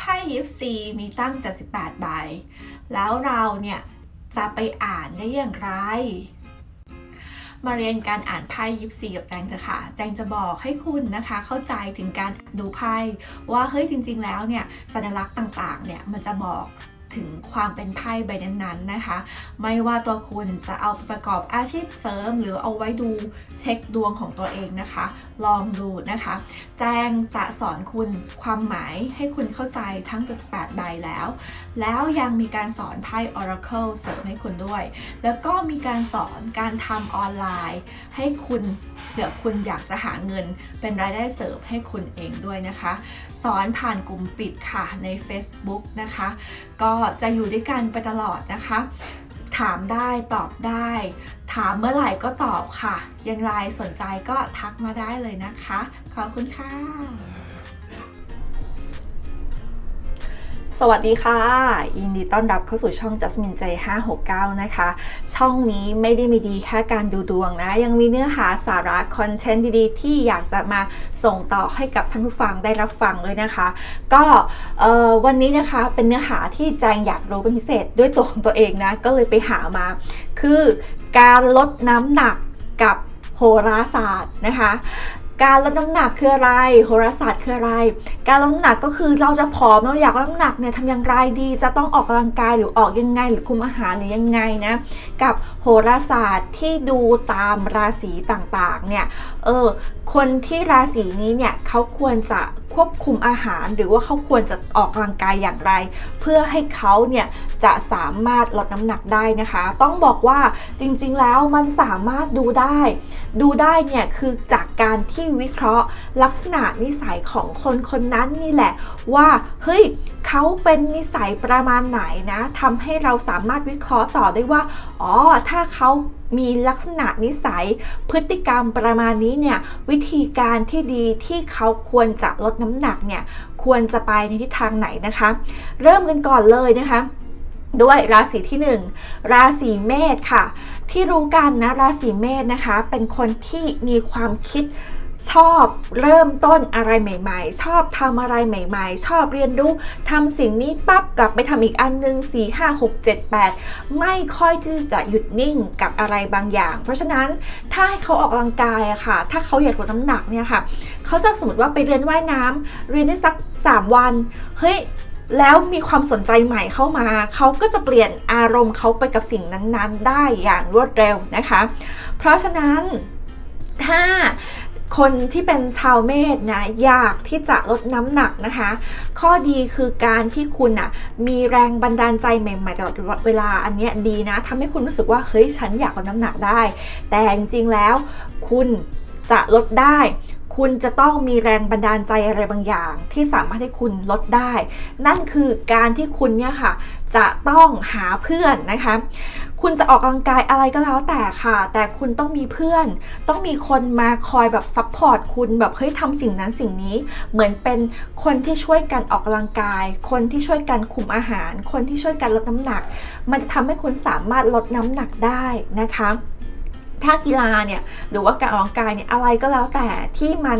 ไพ่ยิปซีมีตั้ง 78 ใบ แล้วเราเนี่ยจะไปอ่านได้อย่างไร มาเรียนการอ่านไพ่ยิปซีกับแจงเถอะค่ะ แจงจะบอกให้คุณนะคะ เข้าใจถึงการดูไพ่ว่าเฮ้ยจริง ๆ แล้วเนี่ยสัญลักษณ์ต่างๆ เนี่ยมันจะบอกถึงความเป็นไพ่ใบนั้นๆนะคะ ไม่ว่าตัวคุณจะเอาไปประกอบอาชีพเสริม หรือเอาไว้ดูเช็คดวงของตัวเองนะคะ ลองดูนะคะ แจ้งจะสอนคุณความหมายให้คุณเข้าใจทั้ง 78 ใบแล้ว แล้วยังมีการสอนไพ่ Oracle เสริมให้คุณด้วย แล้วก็มีการสอนการทำออนไลน์ ให้คุณเผื่อคุณอยากจะหาเงินเป็นรายได้เสริมให้คุณเองด้วยนะคะ สอนผ่านกลุ่มปิดค่ะใน Facebook นะคะ ก็จะอยู่ด้วยกันไปตลอดนะคะ ถามได้ตอบได้ ถามเมื่อไหร่ก็ตอบค่ะ ยังไรสนใจก็ทักมาได้เลยนะคะ ขอบคุณค่ะ สวัสดีค่ะ ยินดีต้อนรับเข้าสู่ช่อง Jasmine J 569 นะคะ ช่องนี้ไม่ได้มีดีแค่การดูดวงนะ ยังมีเนื้อหาสาระคอนเทนต์ดีๆ ที่อยากจะมาส่งต่อให้กับท่านผู้ฟังได้รับฟังเลยนะคะ ก็วันนี้นะคะเป็นเนื้อหาที่แจงอยากรู้เป็นพิเศษด้วยตัวของตัวเองนะ ก็เลยไปหามา คือการลดน้ำหนักกับโหราศาสตร์นะคะ การลดน้ำหนักคืออะไร โหราศาสตร์คืออะไร การลดน้ำหนักก็คือเราจะผอมเราอยากลดน้ำหนักเนี่ยทำอย่างไรดี จะต้องออกกำลังกายหรือออกยังไง หรือคุมอาหารหรือยังไงนะกับโหราศาสตร์ที่ดูตามราศีต่างๆเนี่ยเออคนที่ราศีนี้เนี่ยเขาควรจะควบคุมอาหาร หรือว่าเขาควรจะออกกำลังกายอย่างไร เพื่อให้เขาเนี่ยจะสามารถลดน้ำหนักได้นะคะ ต้องบอกว่าจริงๆแล้วมันสามารถดูได้ ดูได้เนี่ยคือจากการที่วิเคราะห์ ลักษณะนิสัยของคนคนนั้นนี่แหละ ว่าเฮ้ยเขาเป็นนิสัยประมาณไหนนะทำให้เราสามารถวิเคราะห์ต่อได้ว่าอ๋อถ้าเขามีลักษณะนิสัยพฤติกรรมประมาณนี้เนี่ยวิธีการที่ดีที่เขาควรจะลดน้ำหนักเนี่ยควรจะไปในทิศทางไหนนะคะ เริ่มกันก่อนเลยนะคะ ด้วยราศีที่ 1 ราศีเมษค่ะ ที่รู้กันนะราศีเมษนะคะ เป็นคนที่มีความคิด ชอบเริ่มต้นอะไรใหม่ ๆ ชอบทำอะไรใหม่ ๆ ชอบเรียนรู้ทำสิ่งนี้ปั๊บกลับไปทำอีกอันหนึง 4 5 6 7 8 ไม่ค่อยที่จะหยุดนิ่งกับอะไรบางอย่าง เพราะฉะนั้นถ้าให้เขาออกกำลังกายอะค่ะ ถ้าเขาอยากลดน้ำหนักเนี่ยค่ะ เขาจะสมมติว่าไปเรียนว่ายน้ำเรียนได้สัก 3 วัน เฮ้ยแล้วมีความสนใจใหม่เข้ามา เขาก็จะเปลี่ยนอารมณ์เขาไปกับสิ่งนั้น ๆ ได้อย่างรวดเร็วนะคะ เพราะฉะนั้นถ้า คนที่เป็นชาวเมษนะอยากที่จะลดน้ำหนักนะคะ ข้อดีคือการที่คุณอะมีแรงบันดาลใจใหม่ๆตลอดเวลาอันเนี้ยดีนะทำให้คุณรู้สึกว่าเฮ้ยฉันอยากลดน้ำหนักได้ แต่จริงๆแล้วคุณจะลดได้ คุณจะต้องมีแรงบันดาลใจอะไรบางอย่าง ที่สามารถให้คุณลดได้ นั่นคือการที่คุณเนี่ยค่ะจะต้องหาเพื่อนนะคะ คุณจะออกกำลังกายอะไรก็แล้วแต่ค่ะ แต่คุณต้องมีเพื่อน ต้องมีคนมาคอยแบบซัพพอร์ตคุณแบบเฮ้ยทำสิ่งนั้นสิ่งนี้ เหมือนเป็นคนที่ช่วยกันออกกำลังกาย คนที่ช่วยกันคุมอาหาร คนที่ช่วยกันลดน้ำหนัก มันจะทำให้คุณสามารถลดน้ำหนักได้นะคะถ้ากีฬาเนี่ยหรือว่าการออกกำลังกายเนี่ยอะไรก็แล้วแต่ที่มัน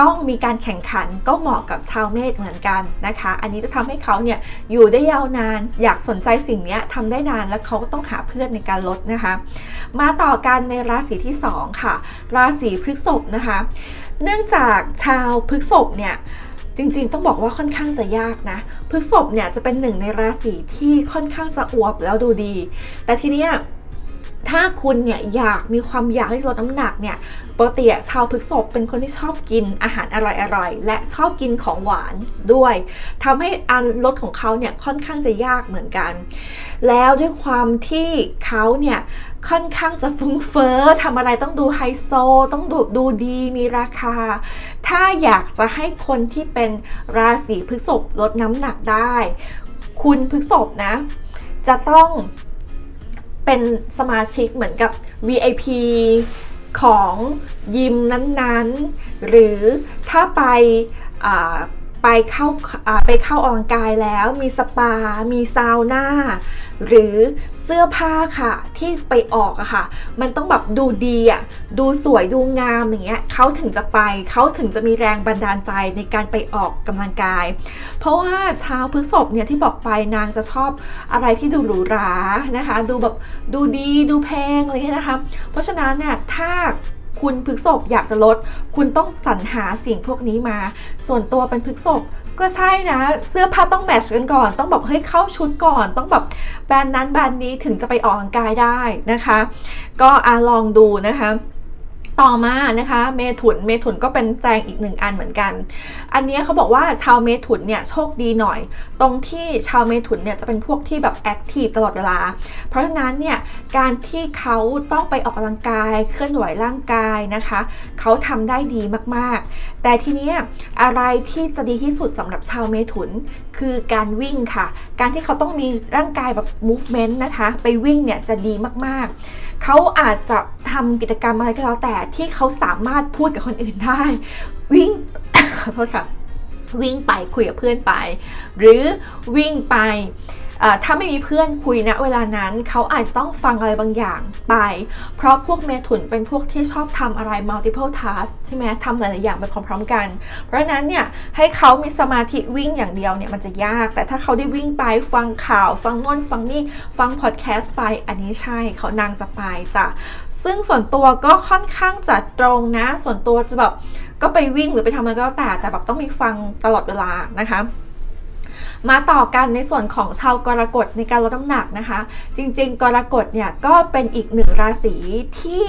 ต้องมีการแข่งขันก็เหมาะกับชาวเมษเหมือนกันนะคะ อันนี้จะทำให้เขาเนี่ยอยู่ได้ยาวนาน อยากสนใจสิ่งนี้ยทำได้นานแล้วเขาก็ต้องหาเพื่อนในการลดนะคะ มาต่อกันในราศีที่ 2 ค่ะ ราศีพฤษภนะคะ เนื่องจากชาวพฤษภเนี่ยจริงๆ ต้องบอกว่าค่อนข้างจะยากนะ พฤษภเนี่ยจะเป็นหนึ่งในราศีที่ค่อนข้างจะอวบแล้วดูดี แต่ทีเนี้ย ถ้าคุณเนี่ยอยากมีความอยากที่จะลดน้ำหนักเนี่ยปกติชาวพฤกษภเป็นคนที่ชอบกินอาหารอร่อยๆ และชอบกินของหวานด้วยทำให้อันลดของเขาเนี่ยค่อนข้างจะยากเหมือนกัน แล้วด้วยความที่เขาเนี่ยค่อนข้างจะฟุ้งเฟ้อทำอะไรต้องดูไฮโซ ต้องดูดูดีมีราคา ถ้าอยากจะให้คนที่เป็นราศีพฤษภลดน้ำหนักได้ คุณพฤษภนะ จะต้อง เป็นสมาชิกเหมือนกับ VIP ของยิมนั้นๆ หรือถ้าไปไปเข้าอ่าไปเข้าออกกำลังกายแล้วมีสปา มีซาวน่า หรือเสื้อผ้าค่ะที่ไปออกอะค่ะ มันต้องแบบดูดีอะดูสวยดูงามอย่างเงี้ยเขาถึงจะไปเขาถึงจะมีแรงบันดาลใจในการไปออกกำลังกาย เพราะว่าชาวพฤษภเนี่ยที่บอกไปนางจะชอบอะไรที่ดูหรูหรานะคะ ดูแบบดูดีดูแพงอะไรเงี้ยนะคะ เพราะฉะนั้นเนี่ยถ้าคุณพฤกษบอยากจะลด คุณต้องสรรหาสิ่งพวกนี้มา ส่วนตัวเป็นพฤกษบ ก็ใช่นะ เสื้อผ้าต้องแมทช์กันก่อน ต้องแบบเฮ้ยเข้าชุดก่อน ต้องแบบแบรนด์นั้นแบรนด์นี้ถึงจะไปออกกำลังกายได้นะคะ ก็อาลองดูนะคะ ต่อมานะคะ เมถุนเมถุนก็เป็นแจงอีกหนึ่งอันเหมือนกัน อันเนี้ยเขาบอกว่าชาวเมถุนเนี่ยโชคดีหน่อย ตรงที่ชาวเมถุนเนี่ยจะเป็นพวกที่แบบแอคทีฟตลอดเวลา เพราะฉะนั้นเนี่ยการที่เขาต้องไปออกกำลังกายเคลื่อนไหวร่างกายนะคะ เขาทำได้ดีมากๆ แต่ทีเนี้ยอะไรที่จะดีที่สุดสำหรับชาวเมถุน คือการวิ่งค่ะ การที่เขาต้องมีร่างกายแบบ movement นะคะ ไปวิ่งเนี่ยจะดีมากๆ เขาอาจจะทำกิจกรรมอะไรก็แล้วแต่ที่เขาสามารถพูดกับคนอื่นได้ วิ่ง ขอโทษค่ะ วิ่งไปคุยกับเพื่อนไป หรือวิ่งไป ถ้าไม่มีเพื่อนคุยณเวลานั้น เขาอาจจะต้องฟังอะไรบางอย่างไป เพราะพวกเมถุนเป็นพวกที่ชอบทำอะไร multiple task ใช่ไหมทำหลายๆอย่างไปพร้อม ๆ กัน เพราะนั้นเนี่ยให้เขามีสมาธิวิ่งอย่างเดียวเนี่ยมันจะยาก แต่ถ้าเขาได้วิ่งไปฟังข่าว ฟังโน่นฟังนี่ฟังพอดแคสต์ไปอันนี้ใช่เขานางจะไปจ้ะซึ่งส่วนตัวก็ค่อนข้างจะตรงนะ ส่วนตัวจะแบบก็ไปวิ่งหรือไปทำอะไรก็แล้วแต่แต่แบบต้องมีฟังตลอดเวลานะคะ มาต่อกันในส่วนของชาวกรกฎในการลดน้ำหนักนะคะ จริง ๆ กรกฎเนี่ยก็เป็นอีกหนึ่งราศีที่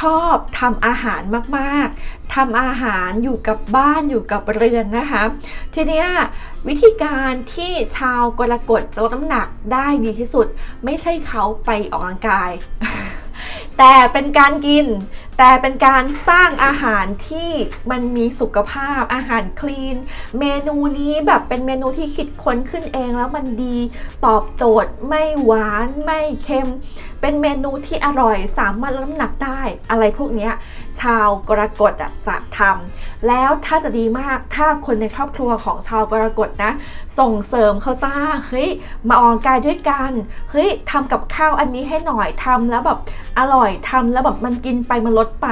ชอบทำอาหารมากๆ ทำอาหารอยู่กับบ้านอยู่กับเรือนนะคะ ทีนี้วิธีการที่ชาวกรกฎจะลดน้ำหนักได้ดีที่สุด ไม่ใช่เขาไปออกกำลังกาย แต่เป็นการกิน แต่เป็นการสร้างอาหารที่มันมีสุขภาพอาหารคลีน เมนูนี้แบบเป็นเมนูที่คิดค้นขึ้นเองแล้วมันดีตอบโจทย์ไม่หวานไม่เค็ม เป็นเมนูที่อร่อยสามารถลดน้ำหนักได้ อะไรพวกนี้ชาวกรกฎจะทำแล้วถ้าจะดีมากถ้าคนในครอบครัวของชาวกรกฎนะ ส่งเสริมเขาจ้าเฮ้ยมาออกกายด้วยกันเฮ้ยทำกับข้าวอันนี้ให้หน่อยทำแล้วแบบอร่อยทำแล้วแบบมันกินไปมันลดไป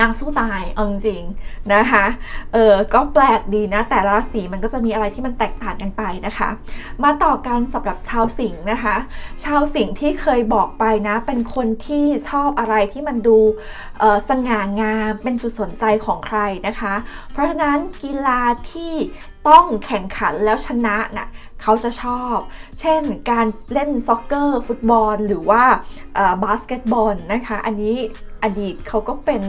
นางสู้ตายเอาจริงๆนะคะเออก็แปลกดีนะ แต่ละราศีมันก็จะมีอะไรที่มันแตกต่างกันไปนะคะ มาต่อกันสำหรับชาวสิงห์นะคะ ชาวสิงห์ที่เคยบอกไปนะ เป็นคนที่ชอบอะไรที่มันดูสง่างามเป็นจุดสนใจของใครนะคะ เพราะฉะนั้นกีฬาที่ต้องแข่งขันแล้วชนะน่ะเขาจะชอบ เช่นการเล่นซ็อกเกอร์ ฟุตบอล หรือว่าบาสเกตบอลนะคะ อันนี้ อดีตเขาก็เป็น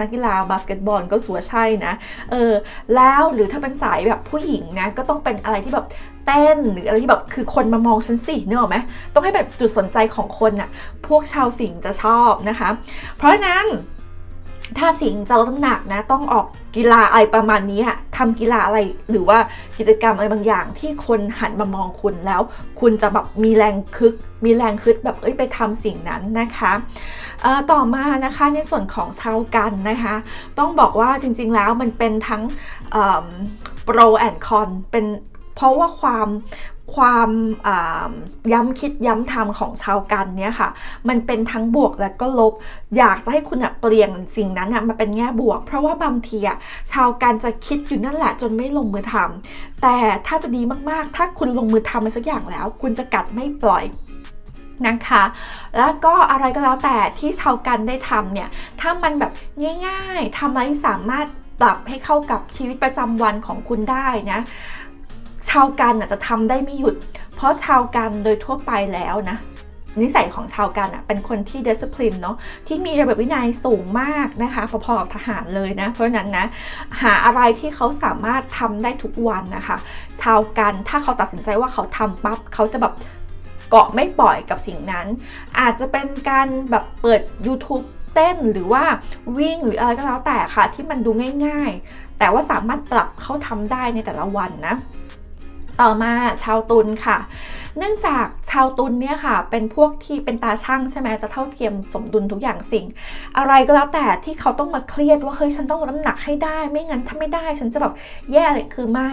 นักกีฬาบาสเกตบอลก็สัวใช่นะ เออ แล้วหรือถ้าเป็นสายแบบผู้หญิงนะ ก็ต้องเป็นอะไรที่แบบเต้นหรืออะไรที่แบบคือคนมามองฉันสิเนอะไหมต้องให้แบบจุดสนใจของคนน่ะพวกชาวสิงจะชอบนะคะ เพราะฉะนั้น ถ้าสิงจะลดน้ำหนักนะ ต้องออกกีฬาอะไรประมาณนี้อะทำกีฬาอะไรหรือว่ากิจกรรมอะไรบางอย่างที่คนหันมามองคุณแล้ว คุณจะแบบมีแรงคึก มีแรงคึดแบบเอ้ยไปทำสิ่งนั้นนะคะต่อมานะคะในส่วนของชาวกันนะคะ ต้องบอกว่าจริงๆแล้วมันเป็นทั้งโปรแอนคอนเป็น เพราะว่าความความย้ำคิดย้ำทำของชาวกันเนี่ยค่ะ มันเป็นทั้งบวกและก็ลบ อยากจะให้คุณเปลี่ยนสิ่งนั้นอะมาเป็นแง่บวก เพราะว่าบางทีอะชาวกันจะคิดอยู่นั่นแหละจนไม่ลงมือทำแต่ถ้าจะดีมากๆ ถ้าคุณลงมือทำอะไรสักอย่างแล้ว คุณจะกัดไม่ปล่อยนะคะ แล้วก็อะไรก็แล้วแต่ที่ชาวกันได้ทำเนี่ย ถ้ามันแบบง่าย ๆทำอะไรที่สามารถปรับให้เข้ากับชีวิตประจำวันของคุณได้นะ ชาวกันจะทำได้ไม่หยุด เพราะชาวกันโดยทั่วไปแล้วนะนิสัยของชาวกันอะเป็นคนที่ discipline เนาะที่มีระเบียบวินัยสูงมากนะคะพอๆกับทหารเลยนะ เพราะฉะนั้นนะหาอะไรที่เขาสามารถทำได้ทุกวันนะคะ ชาวกันถ้าเขาตัดสินใจว่าเขาทำปั๊บเขาจะแบบเกาะไม่ปล่อยกับสิ่งนั้น อาจจะเป็นการแบบเปิด YouTube เต้นหรือว่าวิ่งหรืออะไรก็แล้วแต่ค่ะ ที่มันดูง่าย ๆ แต่ว่าสามารถปรับเขาทำได้ในแต่ละวันนะ ต่อมาชาวตุลค่ะ เนื่องจากชาวตุลเนี่ยค่ะ เป็นพวกที่เป็นตาช่างใช่ไหมจะเท่าเทียมสมดุลทุกอย่างสิ่ง อะไรก็แล้วแต่ที่เขาต้องมาเครียดว่าเฮ้ยฉันต้องน้ำหนักให้ได้ ไม่งั้นถ้าไม่ได้ฉันจะแบบแย่เลยคือไม่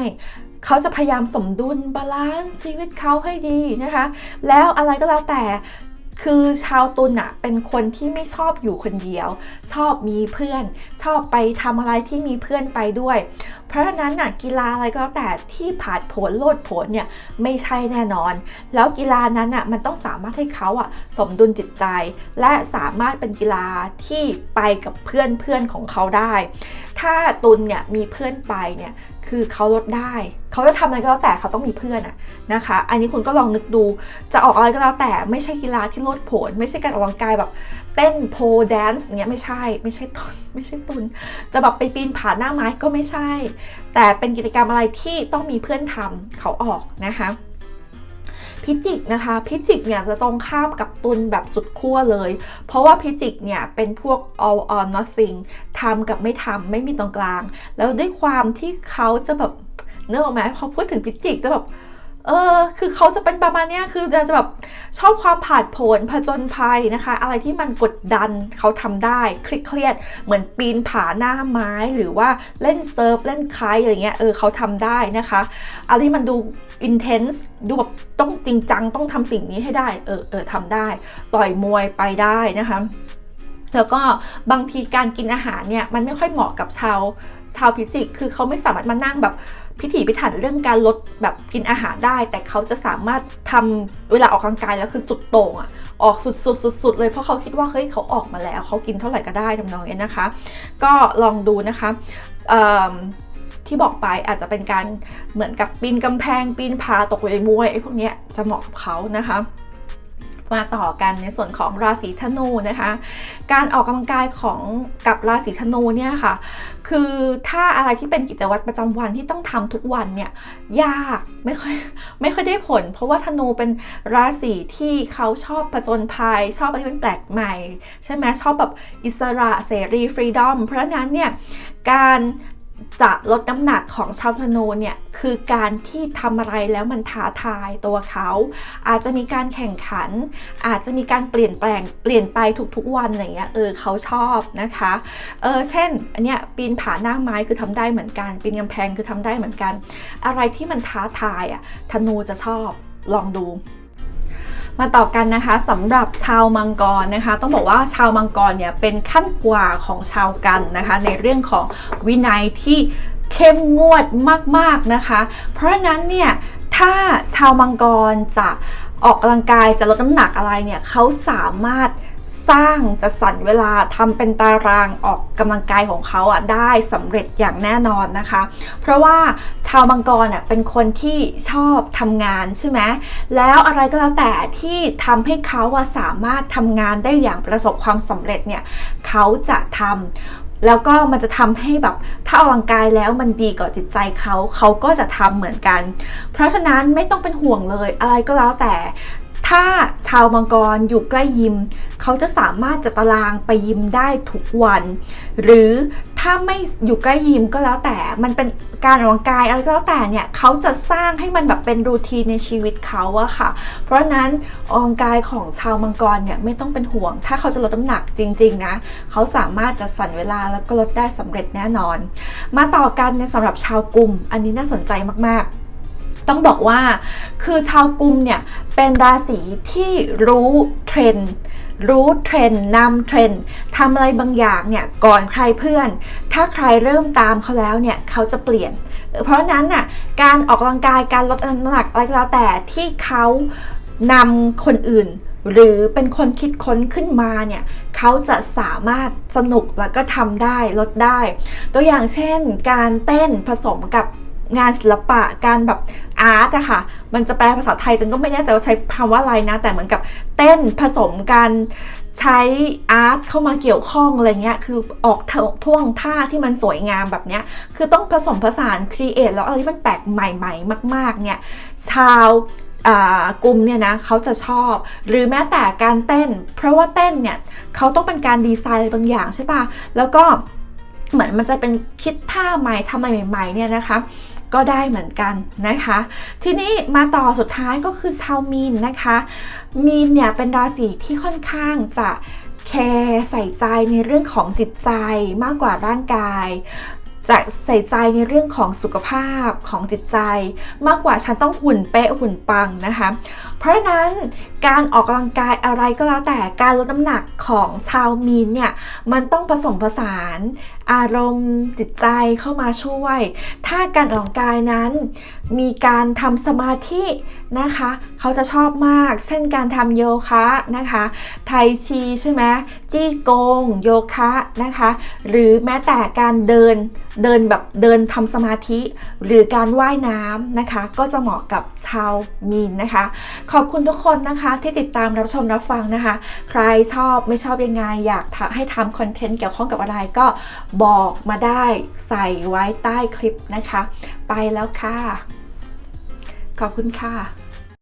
เขาจะพยายามสมดุลบาลานซ์ชีวิตเขาให้ดีนะคะ แล้วอะไรก็แล้วแต่ คือชาวตุลอะเป็นคนที่ไม่ชอบอยู่คนเดียว ชอบมีเพื่อน ชอบไปทำอะไรที่มีเพื่อนไปด้วย เพราะฉะนั้นน่ะกีฬาอะไรก็แล้วแต่ที่ผาดโผนโลดโผนเนี่ยไม่ใช่แน่นอน แล้วกีฬานั้นน่ะมันต้องสามารถให้เขาอะสมดุลจิตใจ และสามารถเป็นกีฬาที่ไปกับเพื่อนเพื่อนของเขาได้ ถ้าตุลเนี่ยมีเพื่อนไปเนี่ย คือเขาลดได้ เขาจะทำอะไรก็แล้วแต่เขาต้องมีเพื่อนอะนะคะ อันนี้คุณก็ลองนึกดู จะออกอะไรก็แล้วแต่ไม่ใช่กีฬาที่ลดผล ไม่ใช่การออกกำลังกายแบบเต้นโพแดนซ์เงี้ยไม่ใช่ ไม่ใช่ตุนไม่ใช่ตุน จะแบบไปปีนผาหน้าไม้ก็ไม่ใช่ แต่เป็นกิจกรรมอะไรที่ต้องมีเพื่อนทำเขาออกนะคะ พิจิกนะคะพิจิกเนี่ยจะตรงข้ามกับตุลแบบสุดขั้วเลย เพราะว่าพิจิกเนี่ยเป็นพวก all or nothing ทำกับไม่ทำไม่มีตรงกลาง แล้วด้วยความที่เขาจะแบบเนื้อออกไหมพอพูดถึงพิจิกจะแบบเออคือเขาจะเป็นประมาณเนี้ยคือจะแบบ ชอบความผาดโผนผจญภัยนะคะ อะไรที่มันกดดันเขาทำได้เครียดเหมือนปีนผาหน้าไม้หรือว่าเล่นเซิร์ฟเล่นไคายอะไรเงี้ยเออเขาทำได้นะคะอะไรที่มันดู intense ดูแบบต้องจริงจังต้องทำสิ่งนี้ให้ได้เออเออทำได้ ต่อยมวยไปได้นะคะ แล้วก็บางทีการกินอาหารเนี่ยมันไม่ค่อยเหมาะกับชาวชาวพิจิก คือเขาไม่สามารถมานั่งแบบพิถีพิถันเรื่องการลดแบบกินอาหารได้ แต่เขาจะสามารถทำเวลาออกกำลังกายแล้วคือสุดโต่งอะออกสุดสุดสุดสุดเลยเพราะเขาคิดว่าเฮ้ยเขาออกมาแล้วเขากินเท่าไหร่ก็ได้ทำนองนี้นะคะ ก็ลองดูนะคะที่บอกไปอาจจะเป็นการเหมือนกับปีนกำแพงปีนผาตกเวมวยไอ้พวกนี้จะเหมาะกับเขานะคะ มาต่อกันในส่วนของราศีธนูนะคะ การออกกำลังกายของกับราศีธนูเนี่ยค่ะ คือถ้าอะไรที่เป็นกิจวัตรประจำวันที่ต้องทำทุกวันเนี่ยยากไม่ค่อยไม่ค่อยได้ผล เพราะว่าธนูเป็นราศีที่เขาชอบผจญภัย ชอบอะไรที่มันแปลกใหม่ ใช่ไหมชอบแบบอิสระเสรีฟรีดอมเพราะนั้นเนี่ยการ จะลดน้ำหนักของชาวธนูเนี่ยคือการที่ทำอะไรแล้วมันท้าทายตัวเขา อาจจะมีการแข่งขัน อาจจะมีการเปลี่ยนแปลงเปลี่ยนไปทุกๆวันอะไรเงี้ยเออเขาชอบนะคะเออเช่นอันเนี้ยปีนผาหน้าไม้คือทำได้เหมือนกันปีนกำแพงคือทำได้เหมือนกัน อะไรที่มันท้าทายอะธนูจะชอบลองดู มาต่อกันนะคะสำหรับชาวมังกรนะคะ ต้องบอกว่าชาวมังกรเนี่ยเป็นขั้นกว่าของชาวกันนะคะ ในเรื่องของวินัยที่เข้มงวดมากๆนะคะ เพราะฉะนั้นเนี่ยถ้าชาวมังกรจะออกกำลังกายจะลดน้ำหนักอะไรเนี่ยเขาสามารถ สร้างจะสรรเวลาทำเป็นตารางออกกำลังกายของเขาอะได้สำเร็จอย่างแน่นอนนะคะ เพราะว่าชาวมังกรอะเป็นคนที่ชอบทำงานใช่ไหมแล้วอะไรก็แล้วแต่ที่ทำให้เขาอะสามารถทำงานได้อย่างประสบความสำเร็จเนี่ยเขาจะทำแล้วก็มันจะทำให้แบบถ้าออกกำลังกายแล้วมันดีกับจิตใจเขาเขาก็จะทำเหมือนกัน เพราะฉะนั้นไม่ต้องเป็นห่วงเลยอะไรก็แล้วแต่ ถ้าชาวมังกรอยู่ใกล้ยิม เขาจะสามารถจัดตารางไปยิมได้ทุกวัน หรือถ้าไม่อยู่ใกล้ยิมก็แล้วแต่มันเป็นการออกกำลังกายอะไรก็แล้วแต่เนี่ยเขาจะสร้างให้มันแบบเป็นรูทีนในชีวิตเขาอะค่ะ เพราะนั้นออกกำลังกายของชาวมังกรเนี่ยไม่ต้องเป็นห่วง ถ้าเขาจะลดน้ำหนักจริง ๆ นะเขาสามารถจะสั่นเวลาแล้วก็ลดได้สำเร็จแน่นอน มาต่อกันในสำหรับชาวกลุ่ม อันนี้น่าสนใจมากๆ ต้องบอกว่าคือชาวกุมเนี่ย เป็นราศีที่รู้เทรนด์รู้เทรนด์นำเทรนด์ทำอะไรบางอย่างเนี่ย ก่อนใครเพื่อน ถ้าใครเริ่มตามเขาแล้วเนี่ย เขาจะเปลี่ยน เพราะนั้นน่ะการออกกำลังกายการลดน้ำหนักอะไรก็แล้วแต่ที่เขานำคนอื่น หรือเป็นคนคิดค้นขึ้นมาเนี่ยเขาจะสามารถสนุกแล้วก็ทำได้ลดได้ ตัวอย่างเช่น การเต้นผสมกับ งานศิลปะการแบบอาร์ตอะค่ะ มันจะแปลภาษาไทยจันก็ไม่แน่ใจว่าใช้คำว่าอะไรนะ แต่เหมือนกับเต้นผสมกันใช้อาร์ตเข้ามาเกี่ยวข้องอะไรเงี้ย คือออกท่วงท่าที่มันสวยงามแบบเนี้ย คือต้องผสมผสานครีเอทแล้วอะไรที่มันแปลกใหม่ๆ มาก ๆ เนี่ย ชาวกลุ่มเนี่ยนะเขาจะชอบ หรือแม้แต่การเต้น เพราะว่าเต้นเนี่ยเขาต้องเป็นการดีไซน์บางอย่างใช่ปะแล้วก็เหมือนมันจะเป็นคิดท่าใหม่ทำใหม่ๆเนี่ยนะคะ ก็ได้เหมือนกันนะคะ ทีนี้มาต่อสุดท้ายก็คือชาวมีนนะคะ มีนเนี่ยเป็นราศีที่ค่อนข้างจะแคร์ใส่ใจในเรื่องของจิตใจมากกว่าร่างกายจะใส่ใจในเรื่องของสุขภาพของจิตใจ มากกว่าฉันต้องหุ่นเป๊ะหุ่นปังนะคะ เพราะฉะนั้นการออกกำลังกายอะไรก็แล้วแต่การลดน้ำหนักของชาวมีนเนี่ยมันต้องผสมผสานอารมณ์จิตใจเข้ามาช่วย ถ้าการออกกำลังกายนั้นมีการทำสมาธินะคะ เขาจะชอบมาก เช่นการทำโยคะนะคะ ไทชีใช่ไหมจี้กง โยคะนะคะ หรือแม้แต่การเดินเดินแบบเดินทำสมาธิ หรือการว่ายน้ำนะคะ ก็จะเหมาะกับชาวมีนนะคะขอบคุณทุกคนนะคะที่ติดตามรับชมรับฟังนะคะ ใครชอบไม่ชอบยังไง อยากให้ทำคอนเทนต์เกี่ยวข้องกับอะไรก็บอกมาได้ใส่ไว้ใต้คลิปนะคะ ไปแล้วค่ะ ขอบคุณค่ะ